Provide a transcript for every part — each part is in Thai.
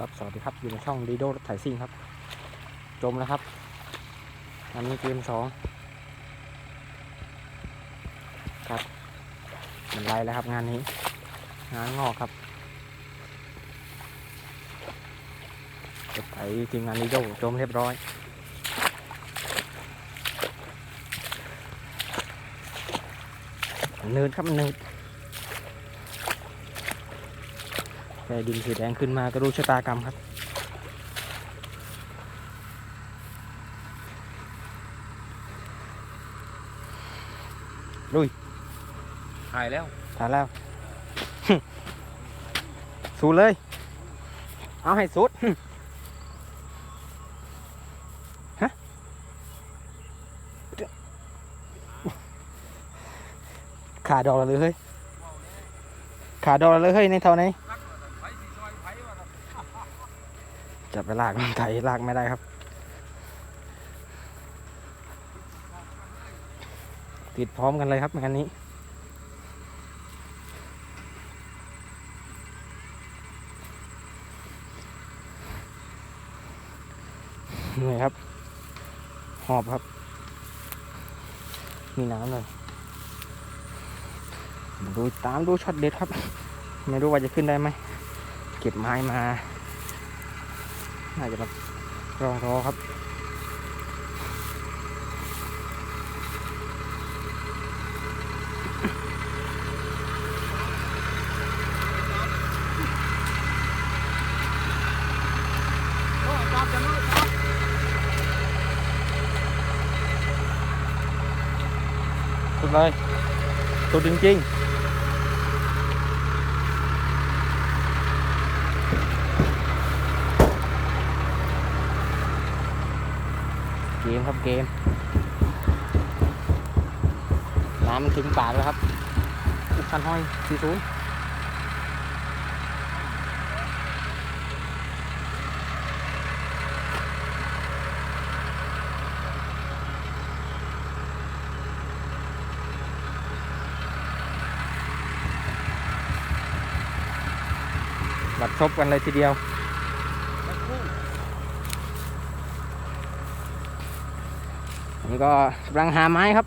ครับ สวัสดีครับ อยู่ในช่องดีโดรถไถซิ่งครับ จมแล้วครับ อันนี้เกมสองครับ มันไรแล้วครับงานนี้ งานงอกครับรถไถทีมงานดีโดจมเรียบร้อยเนินครับมันเนิน แค่ดินสีแดงขึ้นมาก็รู้ชะตากรรมครับถ่ายแล้ว ถ่ายแล้ว สูดเลย เอาให้สุด ฮะ ขาดอกเลยเฮ้ย ขาดอกเลยเฮ้ยในเท่าไหน จะไปลากมันไถลากไม่ได้ครับ ติดพร้อมกันเลยครับงานนี้ เหนื่อยครับ หอบครับ มีน้ำเลยดูตามดูช็อตเด็ดครับ ไม่รู้ว่าจะขึ้นได้ไหม เก็บไม้มา น่าจะแบบรองรอครับสุดเลยสุดจริงๆ มครับเกม น้ำมันถึงปากแล้วครับอุกคันห้อยสี่ศูนย์บัดซบกันเลยทีเดียว ผมก็กำลังหาไม้ครับ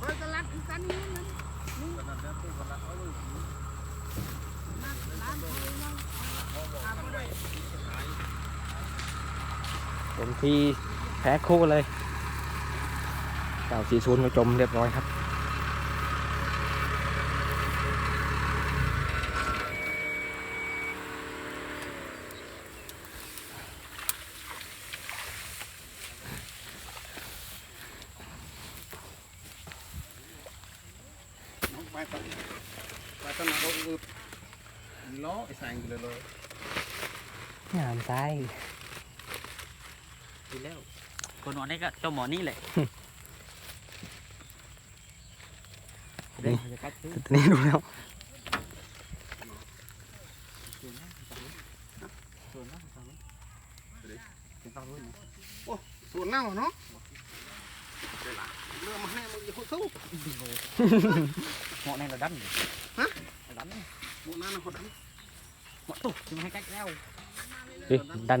คอยกลัดคือกันนี่นั่นนี่นักร้างอาบ่ได้เต็มที่แพ้คู่เลยเก้าสี่ศูนย์ก็จมเรียบร้อยครับ ไปไปไป ต้นไม้ก็คือล้อไอ้สายเลยเลยงามใจดีแล้วคนนอนนี่ก็เจ้าหมอนี่แหละเด้งจะกัดซื้อตอนนี้ดูแล้วส่วนนะส่วนนะเป็นต้องรู้นะส่วนเน่าเนาะเรื่อง มาให้มึงจะพูดสู้เหมาะในระดับนี่ระดับนี่หมดนั่นนะคนเหมาะตุ๊กจะมาให้กัดแล้วดิดัน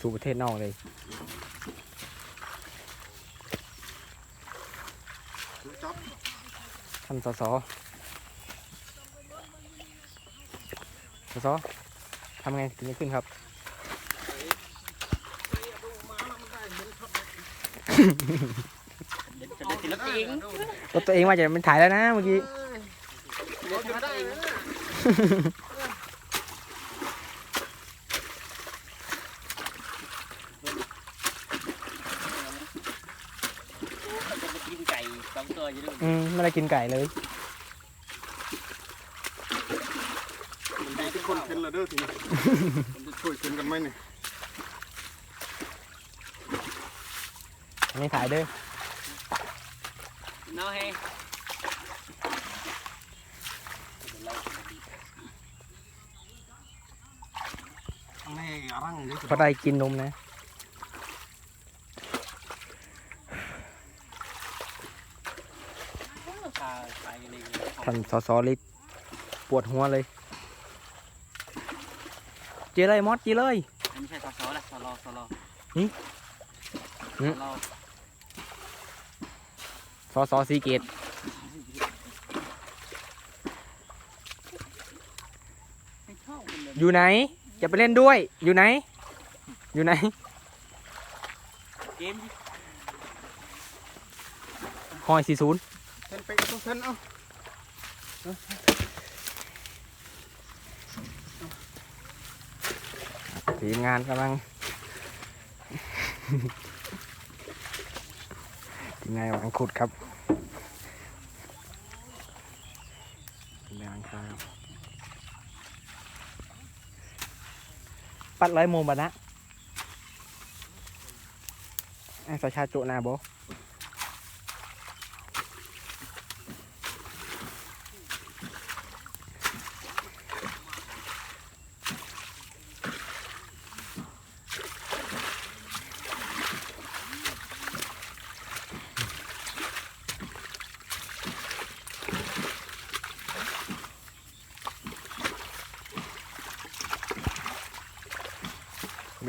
สู่ประเทศนอกเลยจับท่านสสสสทำไงถึงจะขึ้นครับจะได้ศิลปินรถตัวเองว่าจะเป็นถ่ายแล้วนะเมื่อกี้เราจะได้นะ จะไปกินไก่สองตัวอยู่ด้วย อืม ไม่ได้กินไก่เลยมันดีทุกคนเข็นและเด้อทีนี้มันจะช่วยเข็นกันไหมเนี่ยอันนี้ถ่ายเด้อน้อยแม่รังเดี๋ยวจะเพราะได้กินนมนะ พาไปเลย ท่านสสลิปวดหัวเลย เจอเลยมอสเจอเลย ไม่ใช่สสละสลสลหืมหืมสลสสสีเกตไม่ชอบเลยอยู่ไหน จะไปเล่นด้วย อยู่ไหน อยู่ไหน เกมหอยสี่ศูนย์เข็นไปต้องเข็นเอา ทีมงานกำลังทีมงานกำลังขุดครับทีมงานครับปัดร้อยโมงบัดนะไอ้สชาโจนาโบ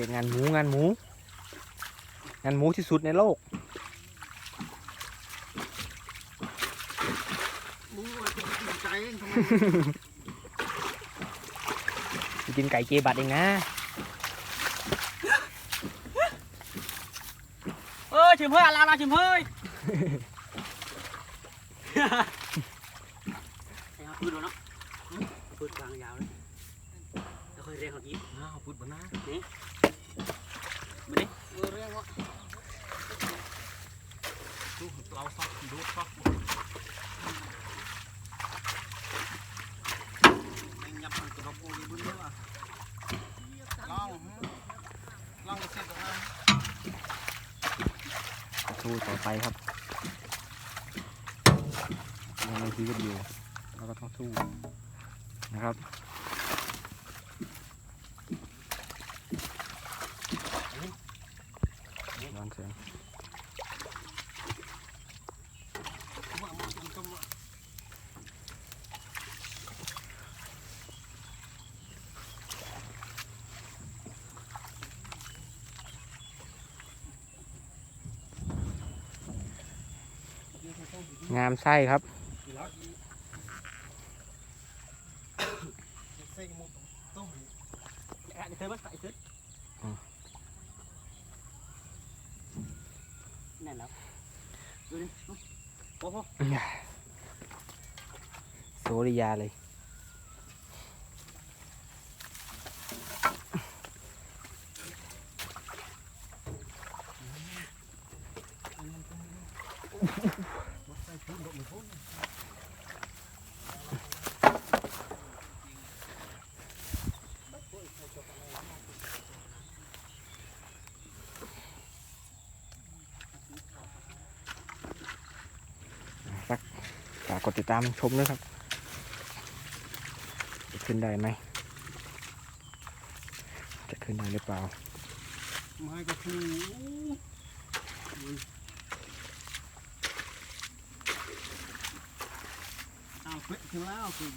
ด็กงานหมูงานหมู งานหมูที่สุดในโลกมูจะติดใจเองทำไมกินไก่เกบัตเองนะเออชิมเฮ้ยอะไรอะไรชิมเฮ้ยใช่ครับพูดแล้วเนาะพูดกลางยาวเลยแล้วค่อยเรียกเขาอีก อ้าวพูดบนหน้า มาดิ เออเรียกว่าดูเราซักดูซักแม่งยับมันกระดกโอ้ยบุญเยอะอะลองลองเสร็จแล้วนะ สู้ต่อไปครับยังมีชีวิตอยู่เราก็ต้องสู้นะครับ งามไส้ครับเซ็งมุกต้มเธอมาใส่ขึ้นนั่นแล้วดูดิโอ้โหโซริยาเลย ฝากฝา กกดติดตามชมด้วยครับ จะขึ้นได้ไหม จะขึ้นได้หรือเปล่า ไม้ก็คืออ้าวเป็ดถึงแล้วคือ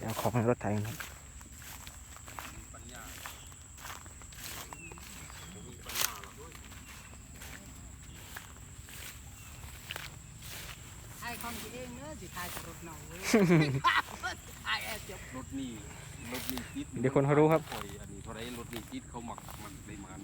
เอาของในรถไถกันครับ ไอ้คนที่เองเนอะสิทายกับรถเน่าเว้ยไอ้แอบเจ็บรถนี่รถนี่ติดเดี๋ยวคนเขารู้ครับปล่อยอันนี้โทรได้รถนี่จิตเขาหมักมันได้มัน